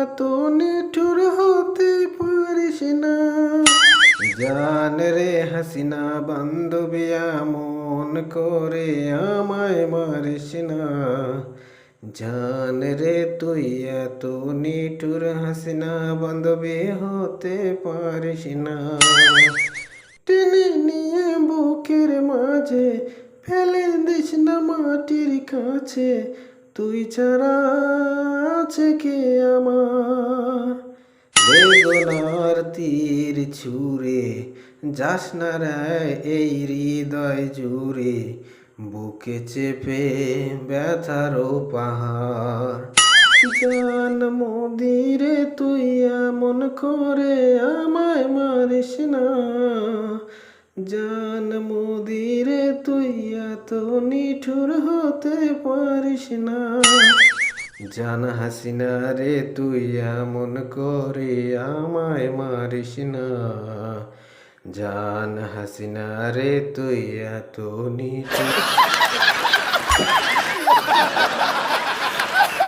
এত নিঠুর হতে পারিস না। জান রে হাসিনা বান্ধবী মন করে আমায় মারিস না। জান রে তুই এত নিঠুর হাসিনা বান্ধবী হতে পারিস না। টেনে নিয়ে বুকের মাঝে ফেলে দিস না মাটির কাছে। তুই ছাড়া আছে কে আমার? বেদনার তীর ছুঁড়ে যাস না রে এই হৃদয় জুড়ে, বুকে চেপে ব্যথারও পাহাড় জান মদিরে, তুই এমন করে আমায় মারিস না। জান মদিরে তুই এত নিঠুর হতে পারিস না। জান হাসিনা রে, তুই এমন করে আমায় মারিস না। জান হাসিনা রে, তুই এত নিঠুর